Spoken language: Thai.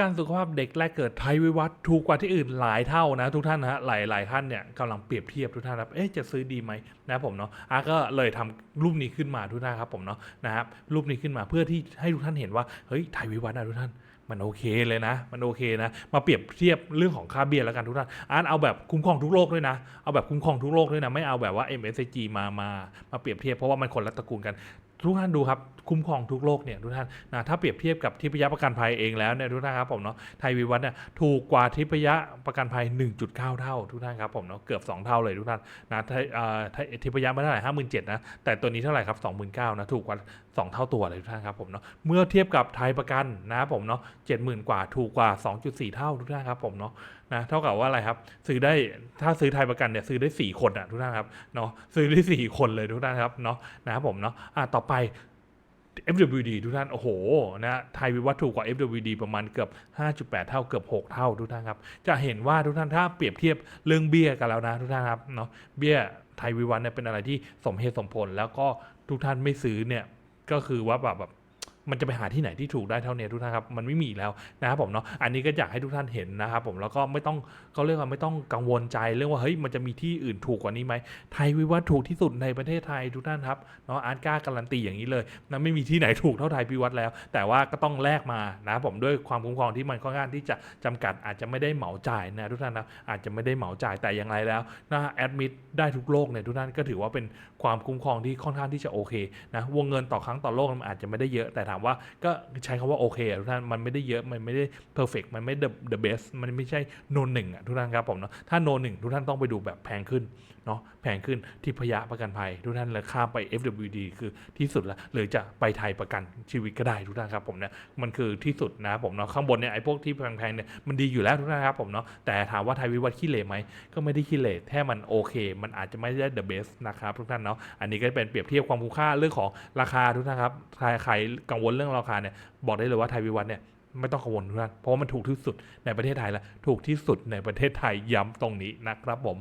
การสุขภาพเด็กแรกเกิดไทยวิวัฒน์ถูกกว่าที่อื่นหลายเท่านะทุกท่านนะฮะหลายหลายท่านเนี่ยกำลังเปรียบเทียบทุกท่านครับเอ๊ะจะซื้อดีไหมนะผมเนาะอาก็เลยทำรูปนี้ขึ้นมาทุกท่านครับผมเนาะนะครับรูปนี้ขึ้นมาเพื่อที่ให้ทุกท่านเห็นว่าเฮ้ยไทยวิวัฒน์นะทุกท่านมันโอเคเลยนะ มันโอเคนะ มาเปรียบเทียบเรื่องของค่าเบี้ยแล้วกันทุกท่านอาร์ตเอาแบบคุ้มครองทุกโลกด้วยนะ เอาแบบคุ้มครองทุกโลกด้วยนะ ไม่เอาแบบว่า MSG มา มา มาเปรียบเทียบเพราะว่ามันคนละตระกูลกันทุกท่านดูครับคุ้มครองทุกโลกเนี่ยทุกท่านนะถ้าเปรียบเทียบกับทิพยประกันภัยเองแล้วเนี่ยทุกท่านครับผมเนาะไทยวิวัฒน์เนี่ยถูกกว่าทิพยประกันภัย 1.9 เท่าทุกท่านครับผมเนาะเกือบ 2 เท่าเลยทุกท่านนะไทยทิพยไม่เท่าไหร่ห้าหมื่นเจ็ดนะแต่ตัวนี้เท่าไหร่ครับ29,000นะถูกกว่า 2 เท่าตัวเลยทุกท่านครับผมเนาะเมื่อเทียบกับไทยประกันนะผมเนาะ70,000กว่าถูกกว่า 2.4 เท่าทุกท่านครับผมเนาะนะเท่ากับว่าอะไรครับ ซื้อได้ถ้าซื้อไทยประกันเนี่ยซื้อได้ 4 คนอะทุกท่านครับเนาะซื้อได้ 4 คนเลยทุกท่านครับเนาะนะครับผมเนาะอะต่อไป FWD ทุกท่าน โอ้โห นะไทยวิวัฒน์ถูกกว่า FWD ประมาณเกือบ 5.8 เท่า เกือบ 6 เท่า ทุกท่านครับ จะเห็นว่าทุกท่านถ้าเปรียบเทียบเรื่องเบี้ยกันแล้วนะ ทุกท่านครับ เนาะเบี้ยไทยวิวัฒน์เนี่ยเป็นอะไรที่สมเหตุสมผล แล้วก็ทุกท่านไม่ซื้อเนี่ย ก็คือว่าแบบแบบ มันจะไปหาที่ไหนที่ถูกได้เท่านี้ทุกท่านครับ มันไม่มีแล้วนะครับผมเนาะ อันนี้ก็อยากให้ทุกท่านเห็นนะครับผม แล้วก็ไม่ต้องเขาเรียกว่าไม่ต้องกังวลใจเรื่องว่าเฮ้ยมันจะมีที่อื่นถูกกว่านี้ไหม ไทยวิวัฒน์ถูกที่สุดในประเทศไทยทุกท่านครับ เนาะอาร์ตกล้าการันตีอย่างนี้เลยนะไม่มีที่ไหนถูกเท่าไทยวิวัฒน์แล้ว แต่ว่าก็ต้องแลกมานะผมด้วยความคุ้มครองที่มันค่อนข้างที่จะจำกัดอาจจะไม่ได้เหมาจ่ายนะทุกท่านนะอาจจะไม่ได้เหมาจ่ายแต่อย่างไรแล้วนะแอดมิดได้ทุกโรคเนี่ยทุกท่านก็ถือว่าเป็นความคุ้มครองที่ค่อนข้างที่จะโอเคนะวงเงินต่อครั้งต่อโรคมันอาจจะไม่ได้เยอะแต่ถามว่าก็ใช้คำว่าโอเคทุกท่านมันไม่ได้เยอะมันไม่ได้เพอร์เฟกมันไม่เดอะเบสมันไม่ใช่โนหนึ่งอะทุกท่านครับผมเนาะถ้าโนหนึ่งทุกท่านต้องไปดูแบบแพงขึ้น เนาะแพงขึ้นที่พยาประกันภัย ทุกท่านเลยข้ามไป FWD คือที่สุดละหรือจะไปไทยประกันชีวิตก็ได้ทุกท่านครับผมเนี่ยมันคือที่สุดนะครับผมเนาะข้างบนเนี่ยไอ้พวกที่แพงๆเนี่ยมันดีอยู่แล้วทุกท่านครับผมเนาะแต่ถามว่าไทยวิวัฒน์ขี้เหร่ไหมก็ไม่ได้ขี้เหร่แค่มันโอเค มันอาจจะไม่ได้ the best นะครับทุกท่านเนาะอันนี้ก็เป็นเปรียบเทียบความคุ้มค่าเรื่องของราคาทุกท่านครับใครใครกังวลเรื่องราคาเนี่ยบอกได้เลยว่าไทยวิวัฒน์เนี่ยไม่ต้องกังวลทุกท่านเพราะว่ามันถูกที่สุดในประเทศไทยและถูกที่สุดในประเทศไทยย้ำตรงนี้นะครับผม